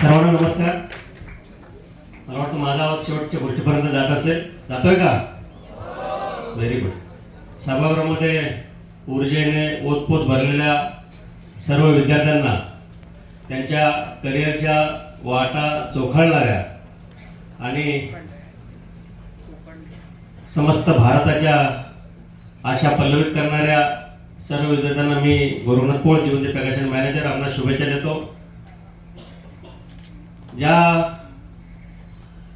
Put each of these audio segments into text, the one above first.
सर्वांना नमस्कार. मला वाटतं माझा आवाज शेवटच्या पुढच्यापर्यंत जात असेल. जातोय का? व्हेरी गुड सभागृहामध्ये ऊर्जेने ओतपोत भरलेल्या सर्व विद्यार्थ्यांना त्यांच्या करिअरच्या वाटा चोखाळणाऱ्या आणि समस्त भारताच्या आशा पल्लवित करणाऱ्या सर्व विद्यार्थ्यांना मी गुरुनाथ पोळ जिवंत प्रकाशन मॅनेजर आपणास शुभेच्छा देतो. ज्या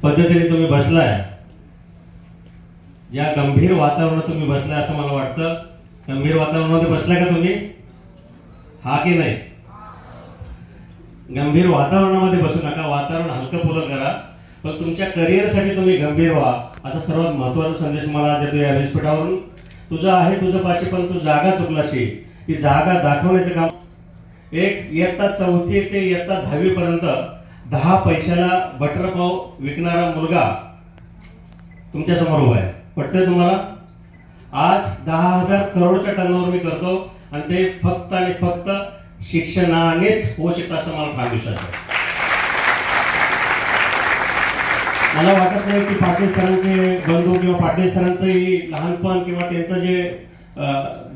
पद्धतीने तुम्ही बसलाय या गंभीर वातावरणात तुम्ही बसलाय असं मला वाटतं गंभीर वातावरणामध्ये बसलाय का तुम्ही? हा की नाही? गंभीर वातावरणामध्ये बसू नका वातावरण हलकं पुलं करा पण तुमच्या करिअरसाठी तुम्ही गंभीर व्हा. असा सर्वात महत्त्वाचा संदेश मला देतो या व्यासपीठावरून. तुझं आहे तुझं पाशी पण तू जागा चुकलाशी. ती जागा दाखवण्याचं काम एक इयत्ता चौथी ते इयत्ता दहावीपर्यंत दहा पैशाला बटर पाव विकणारा मुलगा तुमच्यासमोर उभा आहे. पटतंय तुम्हाला? आज दहा हजार करोडच्या टर्नओव्हर मी करतो आणि ते फक्त आणि फक्त शिक्षणानेच होऊ शकतं असं मला फार विश्वास आहे. मला वाटत नाही की पाटील सरांचे बंधू किंवा पाटील सरांचंही लहानपण किंवा त्यांचं जे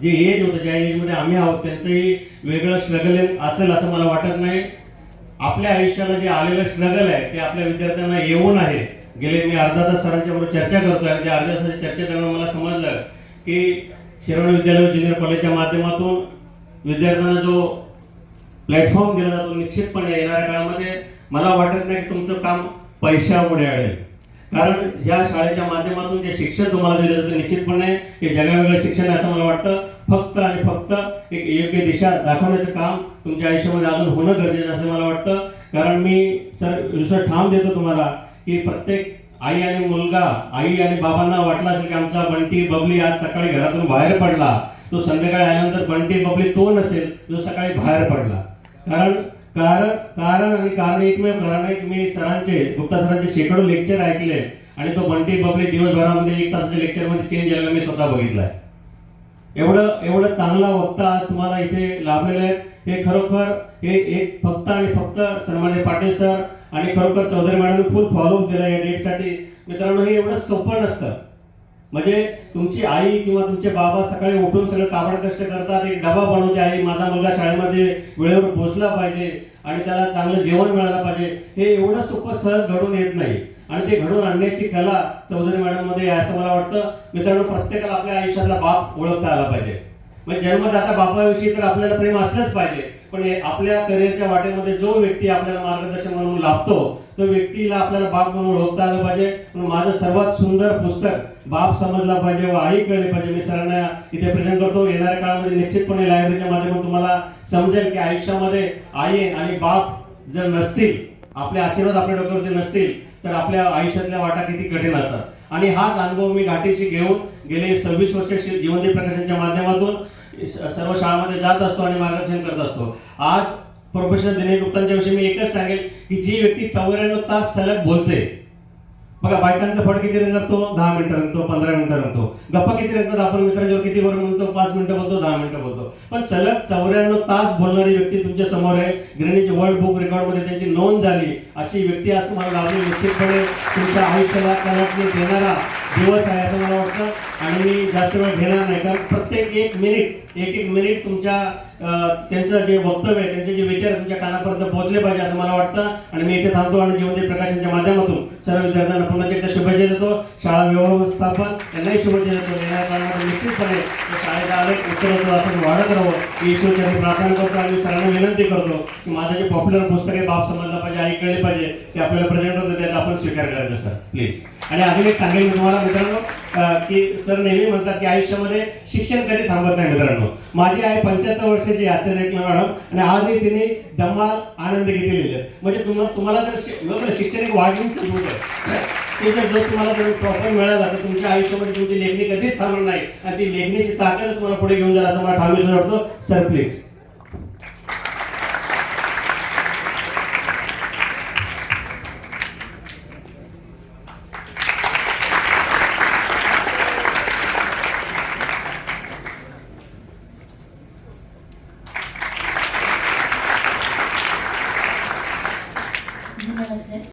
जे एज होतं ज्या एजमध्ये आम्ही आहोत त्यांचंही वेगळं स्ट्रगल असेल असं मला वाटत नाही. आपल्या आयुष्याला जे आलेलं स्ट्रगल आहे ते आपल्या विद्यार्थ्यांना येऊन आहे. गेले मी अर्धा तास सरांच्या बरोबर चर्चा करतोय आणि त्या अर्ध्या तासाच्या चर्चेदरम्यान मला समजलं की शिरवण विद्यालय ज्युनियर कॉलेजच्या माध्यमातून विद्यार्थ्यांना जो प्लॅटफॉर्म दिला जातो निश्चितपणे येणाऱ्या काळामध्ये मला वाटत नाही की तुमचं काम पैशामुळे अडेल. कारण या शाळेच्या माध्यमातून जे शिक्षण तुम्हाला दिलं जातं निश्चितपणे हे जगावेगळं शिक्षण आहे असं मला वाटतं. फक्त आणि फक्त एक योग्य दिशा दाखवण्याचं काम तुमच्या आयुष्यामध्ये अजून होणं गरजेचं असं मला वाटतं. कारण मी सर दुसरं ठाम देतो तुम्हाला की प्रत्येक आई आणि मुलगा आई आणि बाबांना वाटलं असेल की आमचा बंटी बबली आज सकाळी घरातून बाहेर पडला. तो संध्याकाळी आल्यानंतर बंटी बबली तो नसेल जो सकाळी बाहेर पडला. कारण कारण कारण आणि कारण एकमेव कारण आहे की मी सरांचे गुप्ता सरांचे शेकडो लेक्चर ऐकले. आणि तो बंटी बबली दिवसभरामध्ये एक तासाच्या लेक्चरमध्ये चेंज झालेला मी स्वतः बघितलाय. एवढं एवढं चांगला वक्ता आज तुम्हाला इथे लाभलेले आहेत. हे खरोखर हे एक फक्त आणि फक्त सन्मान्य पाटील सर आणि खरोखर चौधरी मॅडम फुल फॉलो दिला या डेटसाठी. मित्रांनो हे एवढं सोपं नसतं. म्हणजे तुमची आई किंवा तुमचे बाबा सकाळी उठून सगळं काबड कष्ट करतात एक डबा बनवते आई माझा मुलगा शाळेमध्ये वेळेवर पोहोचला पाहिजे आणि त्याला चांगलं जेवण मिळालं पाहिजे. हे एवढं सोपं सहज घडून येत नाही. आणि ते घडवून आणण्याची कला चौधरी मॅडममध्ये आहे असं मला वाटतं. मित्रांनो प्रत्येकाला आपल्या आयुष्यातला बाप ओळखता आला पाहिजे. म्हणजे जन्मदाता बापाविषयी तर आपल्याला प्रेम असलंच पाहिजे. पण आपल्या करिअरच्या वाटेमध्ये जो व्यक्ती आपल्याला मार्गदर्शन म्हणून लाभतो तो व्यक्तीला आपल्याला बाप म्हणून ओळखता आलं पाहिजे. म्हणून माझं सर्वात सुंदर पुस्तक बाप समजला पाहिजे व आई कळली पाहिजे. मी सरांना इथे प्रेझेंट करतो. येणाऱ्या काळामध्ये निश्चितपणे लायब्ररीच्या माध्यमातून तुम्हाला समजेल की आयुष्यामध्ये आई आणि बाप जर नसतील आपले आशीर्वाद आपल्या डोक्यावरती नसतील तर आपल्या आयुष्यातल्या वाटा किती कठीण असतात आणि हाच अनुभव मी घाटीशी घेऊन गेले सव्वीस वर्ष शि- प्रकाशनच्या माध्यमातून सर्व शाळांमध्ये जात असतो आणि मार्गदर्शन करत असतो. आज प्रोफेसर दिनेश गुप्तांच्या विषयी मी एकच सांगेल की जी व्यक्ती चौऱ्याण्णव तास सलग बोलते बघा बायकांचा फड किती रंगतो दहा मिनिटं रंगतो पंधरा मिनिटं रंगतो. गप्पा किती रंगतात? आपण मित्रांच्यावर किती वर म्हणतो? पाच मिनिटं बोलतो दहा मिनिटं बोलतो. पण सलग चौऱ्याण्णव तास बोलणारी व्यक्ती तुमच्यासमोर आहे. ग्रेनीज वर्ल्ड बुक रेकॉर्डमध्ये त्यांची नोंद झाली. अशी व्यक्ती आज तुम्हाला लाभली. निश्चितपणे तुमच्या आयुष्याला कलाटणी देणारा दिवस आहे असं मला वाटतं. आणि मी जास्त वेळ घेणार नाही. कारण प्रत्येक एक मिनिट एक एक मिनिट तुमच्या त्यांचं जे वक्तव्य आहे त्यांचे जे विचार तुमच्या कानापर्यंत पोहोचले पाहिजे असं मला वाटतं. आणि मी इथे थांबतो आणि जीवनदे प्रकाशनच्या माध्यमातून. सर्व विद्यार्थ्यांना पुन्हा एकदा शुभेच्छा देतो. शाळा व्यवस्थापन यांनाही शुभेच्छा देतो. येणाऱ्या काळामध्ये निश्चितपणे शाळेचा आलेख उत्तरोत्तर असं वाढत राहावं ही ईश्वरचरणी प्रार्थना करतो आणि सरांना विनंती करतो की माझं जे पॉप्युलर पुस्तक आहे बाप समजला पाहिजे आई कळली पाहिजे ते आपल्याला प्रेझेंट होतं त्याचा आपण स्वीकार करायचं सर प्लीज आणि अजून एक सांगेल मी तुम्हाला मित्रांनो. की सर नेहमी म्हणतात की आयुष्यामध्ये शिक्षण कधी थांबत नाही मित्रांनो. माझी आई पंच्याहत्तर वर्षाची आजच्या डेटला मॅडम आणि आजही तिने धम्माल आनंद घेतलेले म्हणजे तुम्हाला तुम्हाला जर बरोबर शिक्षण एक वाढवून दूध आहे. ते जर जर तुम्हाला जर प्रॉपर मिळाला तर तुमच्या आयुष्यामध्ये तुमची लेखणी कधीच थांबणार नाही. आणि ती लेखणीची ताकद तुम्हाला पुढे घेऊन जाईल असं मला ठाम वाटतो. Sir please